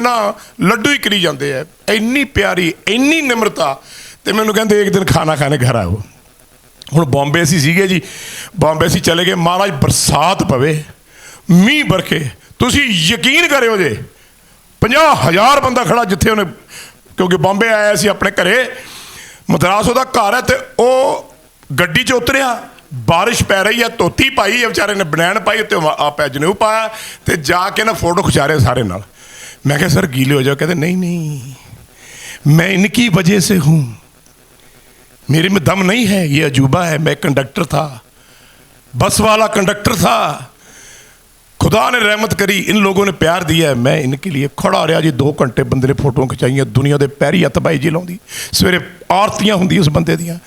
ਜਿਵੇਂ ਨਾ ਲੱਡੂ ਹੀ ਕਰੀ ਜਾਂਦੇ ਆ। ਇੰਨੀ ਪਿਆਰੀ, ਇੰਨੀ ਨਿਮਰਤਾ। ਤੇ ਮੈਨੂੰ ਕਹਿੰਦੇ, ਇੱਕ ਦਿਨ ਖਾਣਾ ਖਾਣੇ ਘਰ ਆਓ। ਹੁਣ ਬੰਬੇ ਅਸੀਂ ਸੀਗੇ ਜੀ। ਬੰਬੇ ਅਸੀਂ ਚਲੇ ਗਏ। ਮਹਾਰਾਜ, ਬਰਸਾਤ ਪਵੇ, ਮੀਂਹ ਬਰਖੇ। ਤੁਸੀਂ ਯਕੀਨ ਕਰਿਓ ਜੇ 50000 ਬੰਦਾ ਖੜਾ ਜਿੱਥੇ ਉਹਨੇ, ਕਿਉਂਕਿ ਬੰਬੇ ਆਇਆ ਸੀ ਆਪਣੇ ਘਰੇ। ਮਦਰਾਸ ਉਹਦਾ ਘਰ ਹੈ ਤੇ ਉਹ ਗੱਡੀ 'ਚ ਉਤਰਿਆ। ਬਾਰਿਸ਼ ਪੈ ਰਹੀ ਹੈ, ਧੋਤੀ ਪਾਈ ਹੈ, ਵਿਚਾਰੇ ਨੇ ਬਨੈਣ ਪਾਈ ਤੇ ਆਪੇ ਜਨੇਊ ਪਾਇਆ। ਤੇ ਜਾ ਕੇ ਨਾ ਫੋਟੋ ਖਿਚਾ ਰਹੇ ਸਾਰੇ ਨਾਲ। ਮੈਂ ਕਿਹਾ ਸਰ ਗੀਲੇ ਹੋ ਜਾਓ ਕਹਿੰਦੇ ਨਹੀਂ ਨਹੀਂ मैं इनकी वजह से हूं मेरे में दम नहीं है ये अजूबा है मैं कंडक्टर था बस वाला कंडक्टर था खुदा ने रहमत करी इन लोगों ने प्यार दिया है मैं इनके लिए खड़ा रहा जी दो घंटे बंदे ने फोटो खिचाइयां दुनिया ਦੇ ਪੈਰੀ ਹੱਥ ਬਾਈ ਜੀ ਲਾਉਂਦੀ ਸਵੇਰੇ ਆਰਤੀਆਂ ਹੁੰਦੀਆਂ ਉਸ ਬੰਦੇ ਦੀਆਂ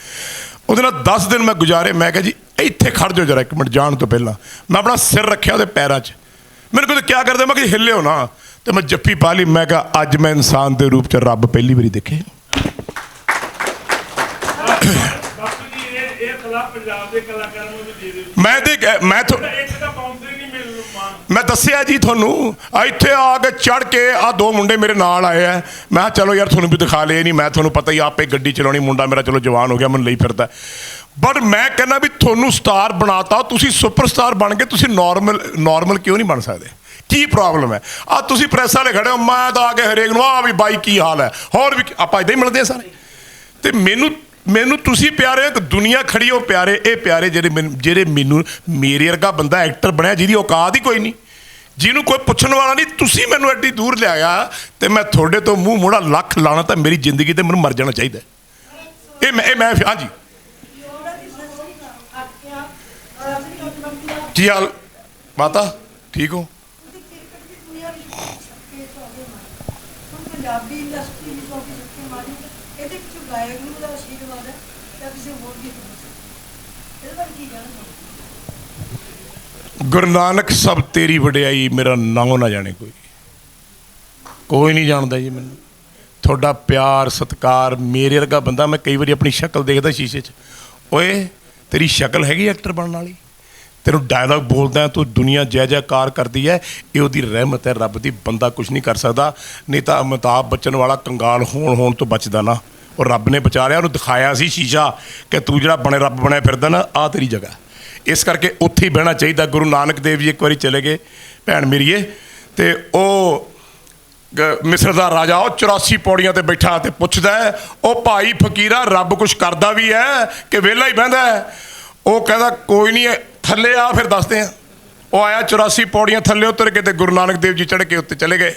ਉਹਦੇ ਨਾਲ 10 ਦਿਨ ਮੈਂ ਗੁਜ਼ਾਰੇ ਮੈਂ ਕਿਹਾ ਜੀ ਇੱਥੇ ਖੜ ਜਾਓ ਜਰਾ ਇੱਕ ਮਿੰਟ ਜਾਣ ਤੋਂ ਪਹਿਲਾਂ ਮੈਂ ਆਪਣਾ ਸਿਰ ਰੱਖਿਆ ਉਹਦੇ ਪੈਰਾਂ 'ਚ ਮੈਨੂੰ ਕਹਿੰਦੇ ਕੀ ਕਰਦੇ ਮੈਂ ਕਿ ਹਿੱਲਿਓ ਨਾ ਤੇ ਮੈਂ ਜੱਫੀ ਪਾ ਲਈ ਮੈਂ ਕਿਹਾ ਅੱਜ ਮੈਂ ਇਨਸਾਨ ਦੇ ਰੂਪ 'ਚ ਰੱਬ ਪਹਿਲੀ ਵਾਰੀ ਦੇਖੇ ਮੈਂ ਤੇ ਮੈਂ ਤਾਂ ਮੈਂ ਦੱਸਿਆ ਜੀ ਤੁਹਾਨੂੰ ਇੱਥੇ ਆ ਕੇ ਚੜ ਕੇ ਆ ਦੋ ਮੁੰਡੇ ਮੇਰੇ ਨਾਲ ਆਏ ਆ। ਮੈਂ ਚਲੋ ਯਾਰ ਤੁਹਾਨੂੰ ਵੀ ਦਿਖਾ ਲਏ ਨਹੀਂ ਮੈਂ ਤੁਹਾਨੂੰ ਪਤਾ ਹੀ ਆਪੇ ਗੱਡੀ ਚਲਾਉਣੀ ਮੁੰਡਾ ਮੇਰਾ ਚਲੋ ਜਵਾਨ ਹੋ ਗਿਆ ਮੈਨੂੰ ਲਈ ਫਿਰਦਾ। ਬਟ ਮੈਂ ਕਹਿੰਦਾ ਵੀ ਤੁਹਾਨੂੰ ਸਟਾਰ ਬਣਾਤਾ ਤੁਸੀਂ ਸੁਪਰਸਟਾਰ ਬਣ ਗਏ ਤੁਸੀਂ ਨਾਰਮਲ ਨਾਰਮਲ ਕਿਉਂ ਨਹੀਂ ਬਣ ਸਕਦੇ? ਕੀ ਪ੍ਰੋਬਲਮ ਹੈ? ਆ ਤੁਸੀਂ ਪ੍ਰੈਸ ਵਾਲੇ ਖੜੇ ਹੋ ਮੈਂ ਤਾਂ ਆ ਕੇ ਹਰੇਕ ਨੂੰ ਆ ਵੀ ਬਾਈ ਕੀ ਹਾਲ ਹੈ? ਹੋਰ ਵੀ ਆਪਾਂ ਇਦਾਂ ਹੀ ਮਿਲਦੇ ਆ ਸਾਰੇ। ਤੇ ਮੈਨੂੰ ਮੈਨੂੰ ਤੁਸੀਂ ਪਿਆਰੇ ਹੋ, ਦੁਨੀਆ ਖੜੀ ਹੋ ਪਿਆਰੇ ਇਹ ਪਿਆਰੇ ਜਿਹੜੇ ਮੈਨੂੰ ਜਿਹੜੇ ਮੈਨੂੰ ਮੇਰੇ ਵਰਗਾ ਬੰਦਾ ਐਕਟਰ ਬਣਿਆ ਜਿਹਦੀ ਔਕਾਤ ਹੀ ਕੋਈ ਨਹੀਂ। ਜਿਹਨੂੰ ਕੋਈ ਪੁੱਛਣ ਵਾਲਾ ਨਹੀਂ ਤੁਸੀਂ ਮੈਨੂੰ ਐਡੀ ਦੂਰ ਲਿਆਇਆ ਤੇ ਮੈਂ ਤੁਹਾਡੇ ਤੋਂ ਮੂੰਹ ਮੋੜਾ ਲੱਖ ਲਾਣਾ ਤਾਂ ਮੇਰੀ ਜ਼ਿੰਦਗੀ ਤੇ ਮੈਨੂੰ ਮਰ ਜਾਣਾ ਚਾਹੀਦਾ ਇਹ ਮੈਂ ਇਹ ਮੈਂ ਹਾਂਜੀ। ਕੀ ਹਾਲ? ਮਾਤਾ ਠੀਕ ਹੋ? ਪੰਜਾਬੀ ਇੰਡਸਟਰੀ ਵਿੱਚ ਹੋ ਕੇ ਸੱਚੇ ਮਾਰੀ ਇਹਦੇ ਵਿੱਚ ਵਾਹਿਗੁਰੂ ਦਾ ਆਸ਼ੀਰਵਾਦ ਹੈ ਜਾਂ ਕਿਸੇ ਹੋਰ ਦੀ ਇਹਦੇ ਬਾਰੇ ਕੀ ਕਹਿਣਾ ਗੁਰੂ ਨਾਨਕ ਸਭ ਤੇਰੀ ਵਡਿਆਈ ਮੇਰਾ ਨਾਮ ਨਾ ਜਾਣੇ ਕੋਈ। ਕੋਈ ਨਹੀਂ ਜਾਣਦਾ ਜੀ ਮੈਨੂੰ। ਤੁਹਾਡਾ ਪਿਆਰ ਸਤਿਕਾਰ ਮੇਰੇ ਵਰਗਾ ਬੰਦਾ ਮੈਂ ਕਈ ਵਾਰੀ ਆਪਣੀ ਸ਼ਕਲ ਦੇਖਦਾ ਸ਼ੀਸ਼ੇ 'ਚ। ਓਏ ਤੇਰੀ ਸ਼ਕਲ ਹੈਗੀ ਐਕਟਰ ਬਣਨ ਵਾਲੀ? ਤੈਨੂੰ ਡਾਇਲੌਗ ਬੋਲਦਾ ਤੂੰ ਦੁਨੀਆ ਜੈ ਜੈਕਾਰ ਕਰਦੀ ਹੈ। ਇਹ ਉਹਦੀ ਰਹਿਮਤ ਹੈ, ਰੱਬ ਦੀ, ਬੰਦਾ ਕੁਝ ਨਹੀਂ ਕਰ ਸਕਦਾ। ਨਹੀਂ ਤਾਂ ਅਮਿਤਾਭ ਬੱਚਨ ਵਾਲਾ ਕੰਗਾਲ ਹੋਣ ਹੋਣ ਤੋਂ ਬਚਦਾ ਨਾ। ਉਹ ਰੱਬ ਨੇ ਬਚਾ ਲਿਆ ਉਹਨੂੰ ਦਿਖਾਇਆ ਸੀ ਸ਼ੀਸ਼ਾ ਕਿ ਤੂੰ ਜਿਹੜਾ ਬਣੇ ਰੱਬ ਬਣਿਆ ਫਿਰਦਾ ਨਾ ਆ ਤੇਰੀ ਜਗ੍ਹਾ। ਇਸ ਕਰਕੇ ਉੱਥੇ ਹੀ ਬਹਿਣਾ ਚਾਹੀਦਾ। ਗੁਰੂ ਨਾਨਕ ਦੇਵ ਜੀ ਇੱਕ ਵਾਰੀ ਚਲੇ ਗਏ, ਭੈਣ ਮੇਰੀਏ, ਤੇ ਉਹ ਮਿਸਰ ਦਾ ਰਾਜਾ, ਉਹ 84 ਪੌੜੀਆਂ ਤੇ ਬੈਠਾ ਤੇ ਪੁੱਛਦਾ ਉਹ ਭਾਈ ਫਕੀਰਾ, ਰੱਬ ਕੁਛ ਕਰਦਾ ਵੀ ਹੈ ਕਿ ਵਿਹਲਾ ਹੀ ਬਹਿੰਦਾ ਹੈ? ਉਹ ਕਹਿੰਦਾ ਕੋਈ ਨਹੀਂ ਹੈ, ਥੱਲੇ ਆ ਫਿਰ ਦੱਸਦੇ ਆ ਉਹ ਆਇਆ 84 ਪੌੜੀਆਂ ਥੱਲੇ ਉਤਰ ਕੇ ਤੇ ਗੁਰੂ ਨਾਨਕ ਦੇਵ ਜੀ ਚੜ੍ਹ ਕੇ ਉੱਤੇ ਚਲੇ ਗਏ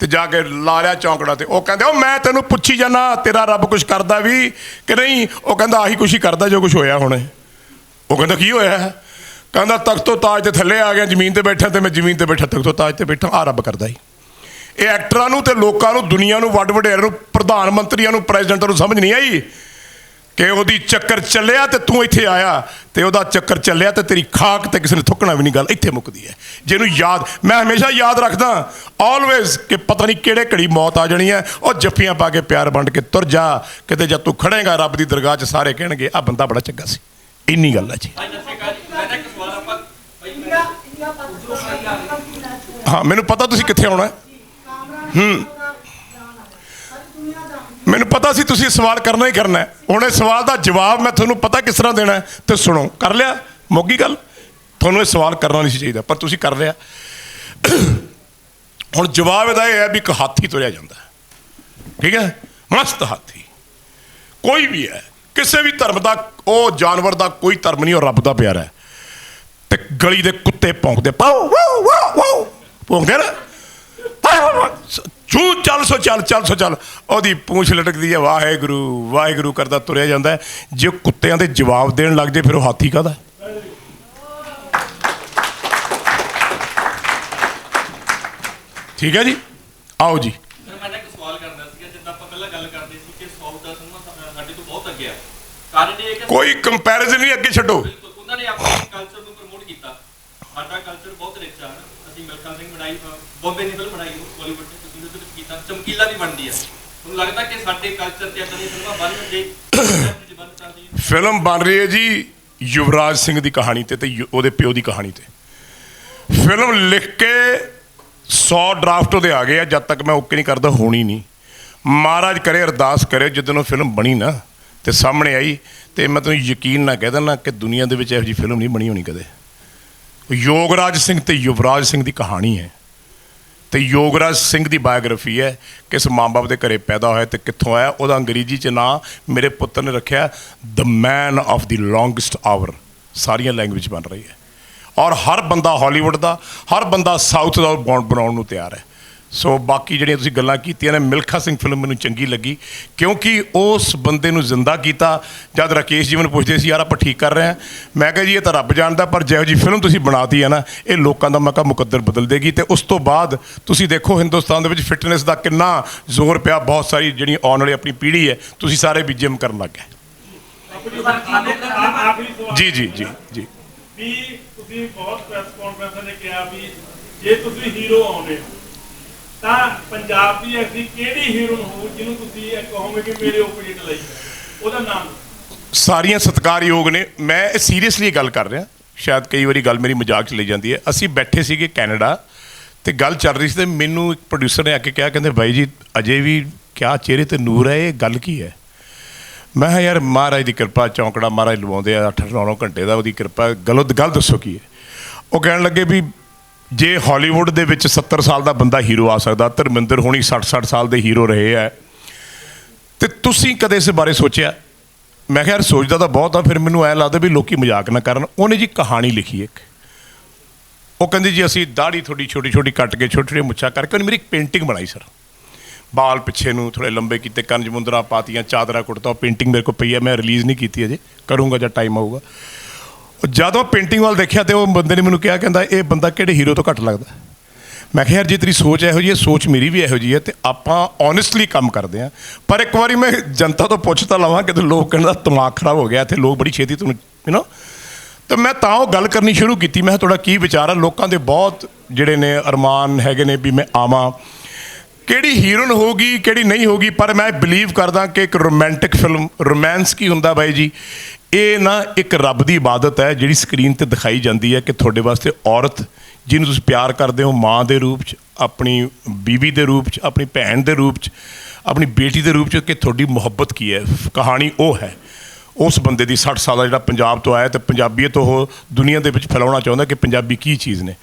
ਤੇ ਜਾ ਕੇ ਲਾ ਲਿਆ ਚੌਂਕੜਾ ਤੇ। ਉਹ ਕਹਿੰਦੇ ਉਹ ਮੈਂ ਤੈਨੂੰ ਪੁੱਛੀ ਜਾਣਾ ਤੇਰਾ ਰੱਬ ਕੁਛ ਕਰਦਾ ਵੀ ਕਿ ਨਹੀਂ? ਉਹ ਕਹਿੰਦਾ ਆਹੀ ਕੁਛ ਹੀ ਕਰਦਾ ਜੋ ਕੁਛ ਹੋਇਆ ਹੁਣੇ। ਉਹ ਕਹਿੰਦਾ ਕੀ ਹੋਇਆ? ਕਹਿੰਦਾ ਤਖਤੋਂ ਤਾਜ ਤੇ ਥੱਲੇ ਆ ਗਿਆ ਜ਼ਮੀਨ ਤੇ ਬੈਠਾ ਤੇ ਮੈਂ ਜ਼ਮੀਨ ਤੇ ਬੈਠਾ ਤਖਤੋਂ ਤਾਜ ਤੇ ਬੈਠਾ ਆ ਰੱਬ ਕਰਦਾ ਹੀ ਇਹ ਐਕਟਰਾਂ ਨੂੰ ਤੇ ਲੋਕਾਂ ਨੂੰ ਦੁਨੀਆ ਨੂੰ ਵੱਡ ਵਡੇਰਿਆਂ ਨੂੰ ਪ੍ਰਧਾਨ ਮੰਤਰੀਆਂ ਨੂੰ ਪ੍ਰੈਜ਼ੀਡੈਂਟਾਂ ਨੂੰ ਸਮਝ ਨਹੀਂ ਆਈ ਕਿ ਉਹਦੀ ਚੱਕਰ ਚੱਲਿਆ ਤੇ ਤੂੰ ਇੱਥੇ ਆਇਆ ਤੇ ਉਹਦਾ ਚੱਕਰ ਚੱਲਿਆ ਤੇ ਤੇਰੀ ਖਾਕ ਤੇ ਕਿਸੇ ਨੇ ਥੁੱਕਣਾ ਵੀ ਨਹੀਂ ਗੱਲ ਇੱਥੇ ਮੁੱਕਦੀ ਹੈ। ਜਿਹਨੂੰ ਯਾਦ ਮੈਂ ਹਮੇਸ਼ਾ ਯਾਦ ਰੱਖਦਾ ਆਲਵੇਜ਼ ਕਿ ਪਤਾ ਨਹੀਂ ਕਿਹੜੇ ਘੜੀ ਮੌਤ ਆ ਜਾਣੀ ਹੈ, ਉਹ ਜੱਫੀਆਂ ਪਾ ਕੇ ਪਿਆਰ ਵੰਡ ਕੇ ਤੁਰ ਜਾ, ਕਿਤੇ ਜਦ ਤੂੰ ਖੜੇਗਾ, ਰੱਬ ਦੀ ਦਰਗਾਹ 'ਚ ਸਾਰੇ ਕਹਿਣਗੇ ਆ ਬੰਦਾ ਬੜਾ ਚੰਗਾ ਸੀ। ਇੰਨੀ ਗੱਲ ਹੈ ਜੀ। ਹਾਂ, ਮੈਨੂੰ ਪਤਾ ਤੁਸੀਂ ਕਿੱਥੇ ਆਉਣਾ ਹੈ। ਹੂੰ ਸੀ ਤੁਸੀਂ ਸਵਾਲ ਕਰਨਾ ਹੀ ਕਰਨਾ ਹੁਣ ਇਹ ਸਵਾਲ ਦਾ ਜਵਾਬ ਮੈਂ ਤੁਹਾਨੂੰ ਪਤਾ ਕਿਸ ਤਰ੍ਹਾਂ ਦੇਣਾ ਤੇ ਸੁਣੋ। ਕਰ ਲਿਆ? ਮੋਗੀ ਗੱਲ? ਤੁਹਾਨੂੰ ਇਹ ਸਵਾਲ ਕਰਨਾ ਨਹੀਂ ਸੀ ਚਾਹੀਦਾ, ਪਰ ਤੁਸੀਂ ਕਰ ਲਿਆ। ਹੁਣ ਜਵਾਬ ਇਹਦਾ ਇਹ ਹੈ ਵੀ ਇੱਕ ਹਾਥੀ ਤੁਰਿਆ ਜਾਂਦਾ ਠੀਕ ਹੈ? ਮਸਤ ਹਾਥੀ। ਕੋਈ ਵੀ ਹੈ, ਕਿਸੇ ਵੀ ਧਰਮ ਦਾ, ਉਹ ਜਾਨਵਰ ਦਾ ਕੋਈ ਧਰਮ ਨਹੀਂ, ਉਹ ਰੱਬ ਦਾ ਪਿਆਰਾ ਹੈ। ਤੇ ਗਲੀ ਦੇ ਕੁੱਤੇ ਭੌਂਕਦੇ ਪਾਓ ਭੌਂਕਦੇ ਨਾ। ਚੂ ਚੱਲ ਸੋ ਚੱਲ ਚੱਲ ਸੋ ਚੱਲ। ਉਹਦੀ ਪੂੰਛ ਲਟਕਦੀ ਹੈ ਵਾਹਿਗੁਰੂ ਵਾਹਿਗੁਰੂ ਕਰਦਾ ਤੁਰਿਆ ਜਾਂਦਾ। ਜੇ ਕੁੱਤਿਆਂ ਦੇ ਜਵਾਬ ਦੇਣ ਲੱਗ ਜੇ ਫਿਰ ਉਹ ਹਾਥੀ ਕਾਹਦਾ ਹੈ? ਠੀਕ ਹੈ ਜੀ? ਆਓ ਜੀ। ਮੈਂ ਇੱਕ ਸਵਾਲ ਕਰਨਾ ਸੀਗਾ ਜਿੱਦਾਂ ਆਪਾਂ ਪਹਿਲਾਂ ਗੱਲ ਕਰਦੇ ਸੀ ਕਿ ਸਾਊਥ ਦਾ ਸਿਨੇਮਾ ਸਾਡੇ ਤੋਂ ਬਹੁਤ ਅੱਗੇ ਆ। ਕਾਰਨ ਇਹ ਹੈ ਕਿ ਕੋਈ ਕੰਪੈਰੀਜ਼ਨ ਨਹੀਂ ਅੱਗੇ ਛੱਡੋ। ਉਹਨਾਂ ਨੇ ਆਪਣੇ ਕਲਚਰ ਨੂੰ ਪ੍ਰਮੋਟ ਕੀਤਾ ਸਾਡਾ ਕਲਚਰ ਬਹੁਤ ਰਿਚ ਆ ਨਾ ਅਸੀਂ ਬਣਾਈ ਬੰਬੇ ਦੀ ਫਿਲਮ ਬਣਾਈ ਬਾਲੀਵੁੱਡ ਚ ਤੁਸੀਂ ਉਹਦੇ ਵਿੱਚ ਕੀਤਾ, ਚਮਕੀਲਾ ਵੀ ਬਣਦੀ ਆ ਤੁਹਾਨੂੰ ਲੱਗਦਾ ਕਿ ਸਾਡੇ ਕਲਚਰ ਤੇ ਇਦਾਂ ਦੀਆਂ ਫਿਲਮਾਂ ਬਣ ਜੇ ਫਿਲਮ ਬਣ ਰਹੀ ਹੈ ਜੀ ਯੁਵਰਾਜ ਸਿੰਘ ਦੀ ਕਹਾਣੀ ਤੇ ਤੇ ਉਹਦੇ ਪਿਓ ਦੀ ਕਹਾਣੀ ਤੇ। ਫਿਲਮ ਲਿਖ ਕੇ 100 ਡਰਾਫਟ ਉਹਦੇ ਆ ਗਏ ਆ, ਜਦ ਤੱਕ ਮੈਂ ਓਕੇ ਨਹੀਂ ਕਰਦਾ, ਹੋਣੀ ਨਹੀਂ। ਮਹਾਰਾਜ ਕਰੇ, ਅਰਦਾਸ ਕਰੇ ਜਦੋਂ ਉਹ ਫਿਲਮ ਬਣੀ ਨਾ, ਤੇ ਸਾਹਮਣੇ ਆਈ, ਤੇ ਮੈਂ ਤੁਹਾਨੂੰ ਯਕੀਨ ਨਾ ਕਹਿ ਦਿੰਦਾ ਕਿ ਦੁਨੀਆ ਦੇ ਵਿੱਚ ਇਹੋ ਜਿਹੀ ਫਿਲਮ ਨਹੀਂ ਬਣੀ ਹੋਣੀ ਕਦੇ। ਯੋਗਰਾਜ ਸਿੰਘ ਤੇ ਯੁਵਰਾਜ ਸਿੰਘ ਦੀ ਕਹਾਣੀ ਹੈ। ਤੇ ਯੋਗਰਾਜ ਸਿੰਘ ਦੀ ਬਾਇਓਗ੍ਰਾਫੀ ਹੈ ਕਿਸ ਮਾਂ-ਬਾਪ ਦੇ ਘਰੇ ਪੈਦਾ ਹੋਇਆ ਤੇ ਕਿੱਥੋਂ ਆਇਆ, ਉਹਦਾ ਅੰਗਰੇਜ਼ੀ ਚ ਨਾਂ ਮੇਰੇ ਪੁੱਤਰ ਨੇ ਰੱਖਿਆ the man of the longest hour ਸਾਰੀਆਂ ਲੈਂਗੁਏਜ ਬਣ ਰਹੀ ਹੈ। ਔਰ ਹਰ ਬੰਦਾ ਹਾਲੀਵੁੱਡ ਦਾ, ਹਰ ਬੰਦਾ ਸਾਊਥ ਦਾ ਬੌਂਡ ਬਣਾਉਣ ਨੂੰ ਤਿਆਰ ਹੈ। ਸੋ ਬਾਕੀ ਜਿਹੜੀਆਂ ਤੁਸੀਂ ਗੱਲਾਂ ਕੀਤੀਆਂ ਨੇ, ਮਿਲਖਾ ਸਿੰਘ ਫਿਲਮ ਮੈਨੂੰ ਚੰਗੀ ਲੱਗੀ, ਕਿਉਂਕਿ ਉਸ ਬੰਦੇ ਨੂੰ ਜ਼ਿੰਦਾ ਕੀਤਾ, ਜਦ ਰਾਕੇਸ਼ ਜੀ ਮੈਨੂੰ ਪੁੱਛਦੇ ਸੀ, ਯਾਰ, ਆਪਾਂ ਠੀਕ ਕਰ ਰਹੇ ਹਾਂ? ਮੈਂ ਕਿਹਾ, ਜੀ, ਇਹ ਤਾਂ ਰੱਬ ਜਾਣਦਾ, ਪਰ ਜਿਹੋ ਜੀ ਫਿਲਮ ਤੁਸੀਂ ਬਣਾਤੀ ਹੈ ਨਾ, ਇਹ ਲੋਕਾਂ ਦਾ ਮੈਂ ਕਿਹਾ ਮੁਕੱਦਰ ਬਦਲ ਦੇਗੀ। ਤੇ ਉਸ ਤੋਂ ਬਾਅਦ ਤੁਸੀਂ ਦੇਖੋ, ਹਿੰਦੁਸਤਾਨ ਦੇ ਵਿੱਚ ਫਿਟਨੈਸ ਦਾ ਕਿੰਨਾ ਜ਼ੋਰ ਪਿਆ, ਬਹੁਤ ਸਾਰੀ ਜਿਹੜੀ ਆਉਣ ਵਾਲੀ ਆਪਣੀ ਪੀੜ੍ਹੀ ਹੈ, ਤੁਸੀਂ ਸਾਰੇ ਵੀ ਜਿਮ ਕਰਨ ਲੱਗ ਗਏ। ਜੀ ਜੀ ਜੀ ਜੀ। ਵੀ ਤੁਸੀਂ ਬਹੁਤ ਪ੍ਰੈਸ ਕਾਨਫਰੰਸ ਨੇ ਕਿਹਾ ਵੀ ਜੇ ਤੁਸੀਂ ਹੀਰੋ ਆਉਂਦੇ ਹੋ ਤਾਂ ਪੰਜਾਬ ਦੀ ਐਸੀ ਕਿਹੜੀ ਹੀਰੋਇਨ ਹੋ ਜਿਹਨੂੰ ਤੁਸੀਂ ਇਹ ਕਹੋਗੇ ਕਿ ਮੇਰੇ ਓਪੋਜੀਟ ਲਈ ਉਹਦਾ ਨਾਮ ਸਾਰੀਆਂ ਸਤਿਕਾਰਯੋਗ ਨੇ। ਮੈਂ ਸੀਰੀਅਸਲੀ ਗੱਲ ਕਰ ਰਿਹਾ। ਸ਼ਾਇਦ ਕਈ ਵਾਰੀ ਗੱਲ ਮੇਰੀ ਮਜ਼ਾਕ ਚ ਲਈ ਜਾਂਦੀ ਹੈ। ਅਸੀਂ ਬੈਠੇ ਸੀਗੇ ਕੈਨੇਡਾ ਤੇ ਗੱਲ ਚੱਲ ਰਹੀ ਸੀ ਤੇ ਮੈਨੂੰ ਇੱਕ ਪ੍ਰੋਡਿਊਸਰ ਨੇ ਆ ਕੇ ਕਿਹਾ, ਕਹਿੰਦੇ ਬਾਈ ਜੀ, ਅਜੇ ਵੀ ਕਿਆ ਚਿਹਰੇ ਤੇ ਨੂਰ ਹੈ, ਇਹ ਗੱਲ ਕੀ ਹੈ? ਮੈਂ ਕਿਹਾ, ਯਾਰ ਮਹਾਰਾਜ ਦੀ ਕਿਰਪਾ, ਚੌਂਕੜਾ ਮਹਾਰਾਜ ਲਵਾਉਂਦੇ ਆ 8-9 ਘੰਟੇ ਦਾ ਉਹਦੀ ਕਿਰਪਾ। ਗਲਤ ਗੱਲ ਦੱਸੋ ਕੀ ਹੈ? ਉਹ ਕਹਿਣ ਲੱਗੇ ਵੀ ਜੇ ਹਾਲੀਵੁੱਡ ਦੇ ਵਿੱਚ 70 ਸਾਲ ਦਾ ਬੰਦਾ ਹੀਰੋ ਆ ਸਕਦਾ, ਧਰਮਿੰਦਰ ਹੋਣੀ 60-60 ਸਾਲ ਦੇ ਹੀਰੋ ਰਹੇ ਆ। ਤੇ ਤੁਸੀਂ ਕਦੇ ਇਸ ਬਾਰੇ ਸੋਚਿਆ? ਮੈਂ ਕਿਹਾ ਯਾਰ ਸੋਚਦਾ ਤਾਂ ਬਹੁਤ ਆ, ਫਿਰ ਮੈਨੂੰ ਐ ਲੱਗਦਾ ਵੀ ਲੋਕੀ ਮਜ਼ਾਕ ਨਾ ਕਰਨ। ਉਹਨੇ ਜੀ ਕਹਾਣੀ ਲਿਖੀ ਇੱਕ। ਉਹ ਕਹਿੰਦੀ ਜੀ, ਅਸੀਂ ਦਾੜੀ ਥੋੜੀ ਛੋਟੀ ਛੋਟੀ ਕੱਟ ਕੇ ਛੋਟੇ ਛੋਟੇ ਮੁੱਛਾਂ ਕਰਕੇ ਉਹਨੇ ਮੇਰੀ ਇੱਕ ਪੇਂਟਿੰਗ ਬਣਾਈ ਸਰ। ਬਾਲ ਪਿੱਛੇ ਨੂੰ ਥੋੜੇ ਲੰਬੇ ਕੀਤੇ ਕੰਨ 'ਚ ਪਾਤੀਆਂ, ਚਾਦਰਾ ਕੁੜਤਾ, ਉਹ ਪੇਂਟਿੰਗ ਮੇਰੇ ਕੋਲ ਪਈ ਹੈ ਮੈਂ ਰਿਲੀਜ਼ ਨਹੀਂ ਕੀਤੀ ਅਜੇ। ਕਰੂੰਗਾ ਜਦ ਟਾਈਮ ਆਊਗਾ। ਜਦੋਂ ਪੇਂਟਿੰਗ ਵੱਲ ਦੇਖਿਆ ਤੇ ਉਹ ਬੰਦੇ ਨੇ ਮੈਨੂੰ ਕਿਹਾ, ਕਹਿੰਦਾ, ਇਹ ਬੰਦਾ ਕਿਹੜੇ ਹੀਰੋ ਤੋਂ ਘੱਟ ਲੱਗਦਾ? ਮੈਂ ਕਿਹਾ, ਯਾਰ, ਜੇ ਤੇਰੀ ਸੋਚ ਇਹੋ ਜਿਹੀ ਹੈ, ਸੋਚ ਮੇਰੀ ਵੀ ਇਹੋ ਜਿਹੀ ਹੈ ਤੇ ਆਪਾਂ ਓਨੈਸਟਲੀ ਕੰਮ ਕਰਦੇ ਆ ਪਰ ਇੱਕ ਵਾਰੀ ਮੈਂ ਜਨਤਾ ਤੋਂ ਪੁੱਛ ਤਾਂ ਲਵਾਂ ਕਿ ਲੋਕ ਕਹਿੰਦਾ ਦਿਮਾਗ ਖਰਾਬ ਹੋ ਗਿਆ, ਇੱਥੇ ਲੋਕ ਬੜੀ ਛੇਤੀ ਤੁਹਾਨੂੰ ਯੂ نو ਤੇ ਮੈਂ ਤਾਂ ਉਹ ਗੱਲ ਕਰਨੀ ਸ਼ੁਰੂ ਕੀਤੀ। ਮੈਂ ਕਿਹਾ, ਤੁਹਾਡਾ ਕੀ ਵਿਚਾਰ ਆ ਲੋਕਾਂ ਦੇ ਬਹੁਤ ਜਿਹੜੇ ਨੇ ਅਰਮਾਨ ਹੈਗੇ ਨੇ ਵੀ ਮੈਂ ਆਵਾਂ। ਕਿਹੜੀ ਹੀਰੋਇਨ ਹੋਗੀ ਕਿਹੜੀ ਨਹੀਂ ਹੋਗੀ ਪਰ ਮੈਂ ਬਿਲੀਵ ਕਰਦਾ ਕਿ ਇੱਕ ਰੋਮਾਂਟਿਕ ਫਿਲਮ ਰੋਮਾਂਸ ਕੀ ਹੁੰਦਾ ਬਾਈ ਜੀ? ਇਹ ਨਾ ਇੱਕ ਰੱਬ ਦੀ ਇਬਾਦਤ ਹੈ ਜਿਹੜੀ ਸਕਰੀਨ ਤੇ ਦਿਖਾਈ ਜਾਂਦੀ ਹੈ ਕਿ ਤੁਹਾਡੇ ਵਾਸਤੇ ਔਰਤ ਜਿਹਨੂੰ ਤੁਸੀਂ ਪਿਆਰ ਕਰਦੇ ਹੋ, ਮਾਂ ਦੇ ਰੂਪ 'ਚ, ਆਪਣੀ ਬੀਵੀ ਦੇ ਰੂਪ 'ਚ, ਆਪਣੀ ਭੈਣ ਦੇ ਰੂਪ 'ਚ, ਆਪਣੀ ਬੇਟੀ ਦੇ ਰੂਪ 'ਚ ਕਿ ਤੁਹਾਡੀ ਮੁਹੱਬਤ ਕੀ ਹੈ? ਕਹਾਣੀ ਉਹ ਹੈ। ਉਸ ਬੰਦੇ ਦੀ 60 ਸਾਲ ਦਾ ਜਿਹੜਾ ਪੰਜਾਬ ਤੋਂ ਆਇਆ ਤੇ ਪੰਜਾਬੀਅਤ ਉਹ ਦੁਨੀਆ ਦੇ ਵਿੱਚ ਫੈਲਾਉਣਾ ਚਾਹੁੰਦਾ ਕਿ ਪੰਜਾਬੀ ਕੀ ਚੀਜ਼ ਨੇ।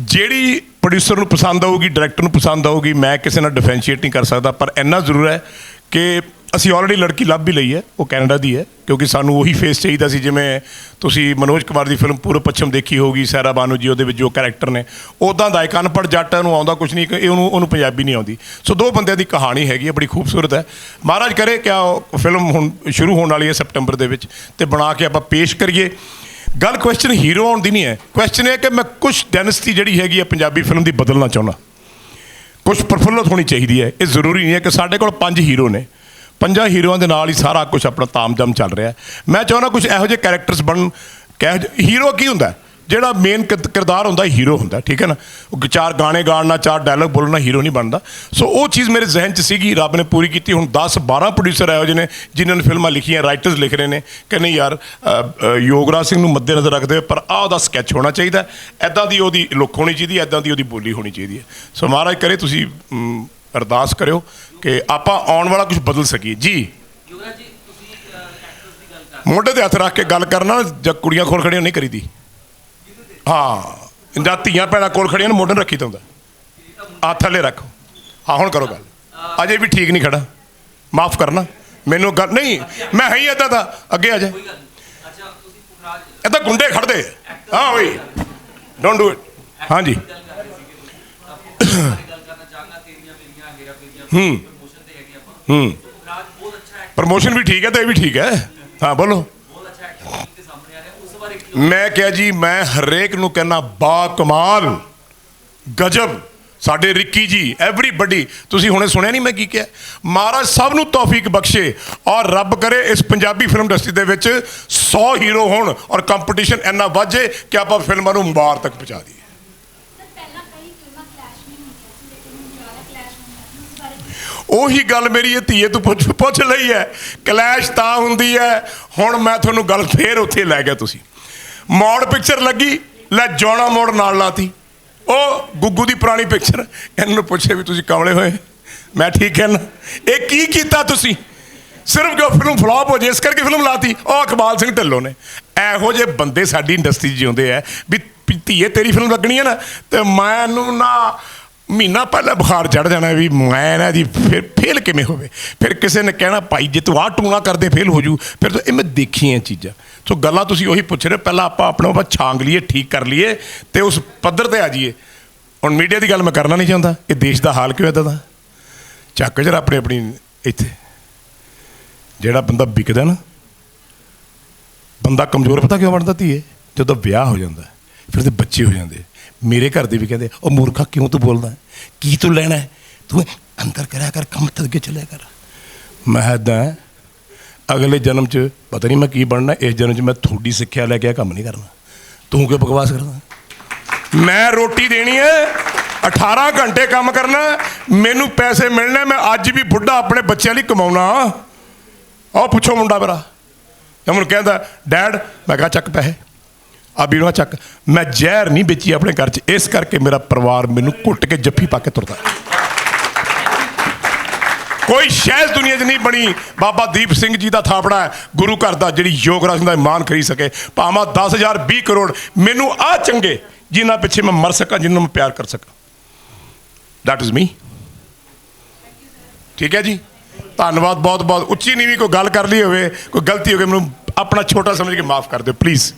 ਜਿਹੜੀ ਪ੍ਰੋਡਿਊਸਰ ਨੂੰ ਪਸੰਦ ਆਊਗੀ ਡਾਇਰੈਕਟਰ ਨੂੰ ਪਸੰਦ ਆਊਗੀ, ਮੈਂ ਕਿਸੇ ਨਾਲ ਡਿਫਰੈਂਸ਼ੀਏਟ ਨਹੀਂ ਕਰ ਸਕਦਾ, ਪਰ ਇੰਨਾ ਜ਼ਰੂਰ ਹੈ ਕਿ ਅਸੀਂ ਆਲਰੇਡੀ ਲੜਕੀ ਲੱਭ ਵੀ ਲਈ ਹੈ, ਉਹ ਕੈਨੇਡਾ ਦੀ ਹੈ, ਕਿਉਂਕਿ ਸਾਨੂੰ ਉਹੀ ਫੇਸ ਚਾਹੀਦਾ ਸੀ ਜਿਵੇਂ ਤੁਸੀਂ ਮਨੋਜ ਕੁਮਾਰ ਦੀ ਫਿਲਮ ਪੂਰਬ ਪੱਛਮ ਦੇਖੀ ਹੋਗੀ ਸੈਰਾ ਬਾਨੂ ਜੀ ਉਹਦੇ ਵਿੱਚ ਜੋ ਕੈਰੈਕਟਰ ਨੇ ਉਦਾਂ ਦਾ ਇੱਕ ਅਨਪੜ੍ਹ ਜੱਟ ਨੂੰ ਆਉਂਦਾ ਕੁਝ ਨਹੀਂ ਇਹ ਉਹਨੂੰ ਉਹਨੂੰ ਪੰਜਾਬੀ ਨਹੀਂ ਆਉਂਦੀ। ਸੋ ਦੋ ਬੰਦਿਆਂ ਦੀ ਕਹਾਣੀ ਹੈਗੀ ਹੈ, ਬੜੀ ਖੂਬਸੂਰਤ ਹੈ। ਮਹਾਰਾਜ ਕਰੇ ਕਿ ਉਹ ਫਿਲਮ ਹੁਣ ਸ਼ੁਰੂ ਹੋਣ ਵਾਲੀ ਹੈ ਸਪਟੈਂਬਰ ਦੇ ਵਿੱਚ ਤੇ ਬਣਾ ਕੇ ਆਪਾਂ ਪੇਸ਼ ਕਰੀਏ। ਗੱਲ ਕੁਐਸਚਨ ਹੀਰੋ ਆਉਣ ਦੀ ਨਹੀਂ ਹੈ। ਕੁਐਸਚਨ ਇਹ ਹੈ ਕਿ ਮੈਂ ਕੁਝ ਡੈਨਸਟੀ ਜਿਹੜੀ ਹੈਗੀ ਹੈ ਪੰਜਾਬੀ ਫਿਲਮ ਦੀ ਬਦਲਣਾ ਚਾਹੁੰਦਾ। ਕੁਝ ਪ੍ਰਫੁੱਲਤ ਹੋਣੀ ਚਾਹੀਦੀ ਹੈ। ਇਹ ਜ਼ਰੂਰੀ ਨਹੀਂ ਹੈ ਕਿ ਸਾਡੇ ਕੋਲ ਪੰਜ ਹੀਰੋ ਨੇ। ਪੰਜਾਂ ਹੀਰੋਆਂ ਦੇ ਨਾਲ ਹੀ ਸਾਰਾ ਕੁਝ ਆਪਣਾ ਤਾਮਜਮ ਚੱਲ ਰਿਹਾ ਮੈਂ ਚਾਹੁੰਦਾ ਕੁਝ ਇਹੋ ਜਿਹੇ ਕੈਰੈਕਟਰਸ ਬਣਨ, ਕਹਿ ਹੀਰੋ ਕੀ ਹੁੰਦਾ ਜਿਹੜਾ ਮੇਨ ਕਿਰਦਾਰ ਹੁੰਦਾ ਹੀਰੋ ਹੁੰਦਾ, ਠੀਕ ਹੈ ਨਾ? ਉਹ ਚਾਰ ਗਾਣੇ ਗਾਣਾ ਚਾਰ ਡਾਇਲੌਗ ਬੋਲਣਾ ਹੀਰੋ ਨਹੀਂ ਬਣਦਾ। ਸੋ ਉਹ ਚੀਜ਼ ਮੇਰੇ ਜ਼ਿਹਨ 'ਚ ਸੀਗੀ, ਰੱਬ ਨੇ ਪੂਰੀ ਕੀਤੀ। ਹੁਣ 10 12 ਪ੍ਰੋਡਿਊਸਰ ਇਹੋ ਜਿਹੇ ਨੇ, ਜਿਨ੍ਹਾਂ ਨੇ ਫਿਲਮਾਂ ਲਿਖੀਆਂ ਰਾਈਟਰਸ ਲਿਖ ਰਹੇ ਨੇ, ਕਿ ਨਹੀਂ ਯਾਰ ਯੋਗਰਾਜ ਸਿੰਘ ਨੂੰ ਮੱਦੇ ਨਜ਼ਰ ਰੱਖਦੇ ਹੋਏ, ਪਰ ਆਹ ਉਹਦਾ ਸਕੈਚ ਹੋਣਾ ਚਾਹੀਦਾ ਐਦਾਂ ਦੀ ਉਹਦੀ ਲੁੱਕ ਹੋਣੀ ਚਾਹੀਦੀ ਹੈ ਐਦਾਂ ਦੀ ਉਹਦੀ ਬੋਲੀ ਹੋਣੀ ਚਾਹੀਦੀ ਹੈ। ਸੋ ਮਹਾਰਾਜ ਕਰੇ ਤੁਸੀਂ ਅਰਦਾਸ ਕਰਿਓ ਕਿ ਆਪਾਂ ਆਉਣ ਵਾਲਾ ਕੁਝ ਬਦਲ ਸਕੀਏ। ਜੀ। ਮੋਢੇ ਤੇ ਹੱਥ ਰੱਖ ਕੇ ਗੱਲ ਕਰਨਾ ਜਾਂ ਕੁੜੀਆਂ ਕੋਲ ਖੜੀਆਂ ਨਹੀਂ ਕਰੀਦੀ। ਹਾਂ ਜਾਂ ਧੀਆਂ ਭੈਣਾਂ ਕੋਲ ਖੜੀਆਂ ਨੇ, ਮੋਢੇ ਨੂੰ ਰੱਖੀ ਤਾਂ ਹੁੰਦਾ। ਹੱਥ ਥੱਲੇ ਰੱਖ। ਹਾਂ ਹੁਣ ਕਰੋ ਗੱਲ। ਅਜੇ ਵੀ ਠੀਕ ਨਹੀਂ ਖੜਾ। ਮਾਫ ਕਰਨਾ। ਮੈਨੂੰ ਗੱਲ ਨਹੀਂ, ਮੈਂ ਹੈ ਹੀ ਏਦਾਂ ਦਾ। ਅੱਗੇ ਆ ਜਾ। ਕੋਈ ਗੱਲ ਗੁੰਡੇ ਖੜਦੇ। ਹਾਂ ਓਏ ਡੋਨਟ ਡੂ ਇਟ ਹਾਂਜੀ ਗੱਲ ਕਰ ਰਹੇ ਸੀਗੇ ਤੁਸੀਂ ਆਪਾਂ ਬਾਰੇ ਗੱਲ ਕਰਨਾ ਚਾਹਾਂਗਾ ਤੇਰੀਆਂ ਮੇਰੀਆਂ ਹੇਰਾ ਫੇਰੀਆਂ ਹੂੰ। ਪ੍ਰਮੋਸ਼ਨ ਹੂੰ। ਪ੍ਰਮੋਸ਼ਨ ਵੀ ਠੀਕ ਹੈ ਤੇ ਇਹ ਵੀ ਠੀਕ ਹੈ। ਹਾਂ, ਬੋਲੋ। ਮੈਂ ਕਿਹਾ ਜੀ, ਮੈਂ ਹਰੇਕ ਨੂੰ ਕਹਿਣਾ ਬਾ ਕਮਾਲ ਗਜਬ। ਸਾਡੇ ਰਿੱਕੀ ਜੀ ਐਵਰੀਬਡੀ ਤੁਸੀਂ ਹੁਣੇ ਸੁਣਿਆ ਨਹੀਂ ਮੈਂ ਕੀ ਕਿਹਾ? ਮਹਾਰਾਜ ਸਭ ਨੂੰ ਤੌਫੀਕ ਬਖਸ਼ੇ ਔਰ ਰੱਬ ਕਰੇ ਇਸ ਪੰਜਾਬੀ ਫਿਲਮ ਇੰਡਸਟਰੀ ਦੇ ਵਿੱਚ 100 ਹੀਰੋ ਹੋਣ ਔਰ ਕੰਪੀਟੀਸ਼ਨ ਇੰਨਾ ਵਾਜੇ ਕਿ ਆਪਾਂ ਫਿਲਮਾਂ ਨੂੰ ਬਾਹਰ ਤੱਕ ਪਹੁੰਚਾ ਦਈਏ ਸਰ ਪਹਿਲਾਂ ਕਈ ਫਿਲਮਾਂ ਕਲੈਸ਼ ਨਹੀਂ ਹੁੰਦੀਆਂ ਸੀ ਲੇਕਿਨ ਹੁਣ ਜ਼ਿਆਦਾ ਕਲੈਸ਼ ਹੁੰਦਾ ਹੈ ਉਸ ਬਾਰੇ ਉਹੀ ਗੱਲ ਮੇਰੀ ਇਹ ਧੀਏ, ਤੂੰ ਪੁੱਛ ਪੁੱਛ ਲਈ ਹੈ। ਕਲੈਸ਼ ਤਾਂ ਹੁੰਦੀ ਹੈ। ਹੁਣ ਮੈਂ ਤੁਹਾਨੂੰ ਗੱਲ ਫੇਰ ਉੱਥੇ ਲੈ ਗਿਆ ਤੁਸੀਂ। ਮੋੜ ਪਿਕਚਰ ਲੱਗੀ, ਲੈ ਜੋਣਾ ਮੋੜ ਨਾਲ ਲਾਤੀ। ਉਹ ਗੁੱਗੂ ਦੀ ਪੁਰਾਣੀ ਪਿਕਚਰ ਇਹਨਾਂ ਨੂੰ ਪੁੱਛੇ ਵੀ ਤੁਸੀਂ ਕਮਲੇ ਹੋਏ? ਮੈਂ ਠੀਕ ਹੈ ਨਾ? ਇਹ ਕੀ ਕੀਤਾ ਤੁਸੀਂ? ਸਿਰਫ ਕਿ ਫਿਲਮ ਫਲॉप ਹੋ ਜੇ? ਇਸ ਕਰਕੇ ਫਿਲਮ ਲਾਤੀ। ਉਹ ਇਕਬਾਲ ਸਿੰਘ ਢਿੱਲੋਂ ਨੇ। ਇਹੋ ਜਿਹੇ ਬੰਦੇ ਸਾਡੀ ਇੰਡਸਟਰੀ 'ਚ ਜਿਉਂਦੇ ਆ ਵੀ ਵੀ ਧੀਏ, ਤੇਰੀ ਫਿਲਮ ਲੱਗਣੀ ਹੈ ਨਾ, ਤੇ ਮੈਨੂੰ ਨਾ ਮਹੀਨਾ ਪਹਿਲਾਂ ਬੁਖਾਰ ਚੜ ਜਾਣਾ ਵੀ ਮੈਂ ਨਾ ਜੀ ਫਿਰ ਫੇਲ ਕਿਵੇਂ ਹੋਵੇ? ਫਿਰ ਕਿਸੇ ਨੇ ਕਹਿਣਾ, ਭਾਈ, ਜੇ ਤੂੰ ਆਹ ਟੂਣਾ ਕਰਦੇ ਫੇਲ ਹੋ ਜੂ। ਫਿਰ ਤਾਂ ਇਹ ਮੈਂ ਦੇਖੀਆਂ ਚੀਜ਼ਾਂ। ਸੋ ਗੱਲਾਂ ਤੁਸੀਂ ਉਹੀ ਪੁੱਛ ਰਹੇ ਪਹਿਲਾਂ ਆਪਾਂ ਆਪਣੇ ਆਪਾਂ ਛਾਂਗ ਲਈਏ, ਠੀਕ ਕਰ ਲਈਏ ਤੇ ਉਸ ਪੱਧਰ ਤੇ ਆ ਜਾਈਏ। ਹੁਣ ਮੀਡੀਆ ਦੀ ਗੱਲ ਮੈਂ ਕਰਨਾ ਨਹੀਂ ਚਾਹੁੰਦਾ। ਇਹ ਦੇਸ਼ ਦਾ ਹਾਲ ਕਿਉਂ ਇਦਾਂ ਦਾ? ਚੱਕ ਜਰਾ ਆਪਣੀ ਆਪਣੀ ਇੱਥੇ। ਜਿਹੜਾ ਬੰਦਾ ਵਿਕਦਾ ਨਾ, ਬੰਦਾ ਕਮਜ਼ੋਰ ਪਤਾ ਕਿਉਂ ਬਣਦਾ ਧੀਏ? ਜਦੋਂ ਵਿਆਹ ਹੋ ਜਾਂਦਾ। ਫਿਰ ਤੇ ਬੱਚੇ ਹੋ ਜਾਂਦੇ। ਮੇਰੇ ਘਰ ਦੇ ਵੀ ਕਹਿੰਦੇ, ਉਹ ਮੂਰਖਾ, ਕਿਉਂ ਤੂੰ ਬੋਲਦਾ ਕੀ ਤੂੰ ਲੈਣਾ ਤੂੰ ਅੰਦਰ ਕਰਿਆ ਕਰ, ਕੰਮ ਤੱਕ ਚੱਲਿਆ ਕਰ। ਮੈਂ ਏਦਾਂ ਅਗਲੇ ਜਨਮ 'ਚ ਪਤਾ ਨਹੀਂ ਮੈਂ ਕੀ ਬਣਨਾ, ਇਸ ਜਨਮ 'ਚ ਮੈਂ ਤੁਹਾਡੀ ਸਿੱਖਿਆ ਲੈ ਕੇ ਇਹ ਕੰਮ ਨਹੀਂ ਕਰਨਾ। ਤੂੰ ਕਿਉਂ ਬਕਵਾਸ ਕਰਦਾ ਮੈਂ ਰੋਟੀ ਦੇਣੀ ਹੈ 18 ਘੰਟੇ ਕੰਮ ਕਰਨਾ ਮੈਨੂੰ ਪੈਸੇ ਮਿਲਣੇ, ਮੈਂ ਅੱਜ ਵੀ ਬੁੱਢਾ ਆਪਣੇ ਬੱਚਿਆਂ ਲਈ ਕਮਾਉਣਾ। ਆਹ ਪੁੱਛੋ ਮੁੰਡਾ ਮੇਰਾ। ਇਹ ਮੈਨੂੰ ਕਹਿੰਦਾ, ਡੈਡ, ਮੈਂ ਕਿਹਾ ਚੱਕ ਪੈਸੇ। ਆ ਵੀਰਵਾ ਚੱਕ। ਮੈਂ ਜ਼ਹਿਰ ਨਹੀਂ ਵੇਚੀ ਆਪਣੇ ਘਰ 'ਚ। ਇਸ ਕਰਕੇ ਮੇਰਾ ਪਰਿਵਾਰ ਮੈਨੂੰ ਘੁੱਟ ਕੇ ਜੱਫੀ ਪਾ ਕੇ ਤੁਰਦਾ ਕੋਈ ਸ਼ਹਿਜ਼ ਦੁਨੀਆ 'ਚ ਨਹੀਂ ਬਣੀ। ਬਾਬਾ ਦੀਪ ਸਿੰਘ ਜੀ ਦਾ ਥਾਪੜਾ ਹੈ। ਗੁਰੂ ਘਰ ਦਾ ਜਿਹੜੀ ਯੋਗਰਾਜ ਸਿੰਘ ਦਾ ਇਮਾਨ ਖਰੀਦ ਸਕੇ। ਭਾਵੇਂ 10000 20 ਕਰੋੜ। ਮੈਨੂੰ ਆ ਚੰਗੇ ਜਿਨ੍ਹਾਂ ਪਿੱਛੇ ਮੈਂ ਮਰ ਸਕਾਂ, ਜਿਨ੍ਹਾਂ ਨੂੰ ਮੈਂ ਪਿਆਰ ਕਰ ਸਕਾਂ। ਦੈਟ ਇਜ਼ ਮੀ ਠੀਕ ਹੈ ਜੀ? ਧੰਨਵਾਦ ਬਹੁਤ ਬਹੁਤ ਉੱਚੀ ਨੀਵੀਂ ਕੋਈ ਗੱਲ ਕਰ ਲਈ ਹੋਵੇ, ਕੋਈ ਗਲਤੀ ਹੋ ਗਈ ਮੈਨੂੰ ਆਪਣਾ ਛੋਟਾ ਸਮਝ ਕੇ ਮਾਫ ਕਰ ਦਿਓ ਪਲੀਜ਼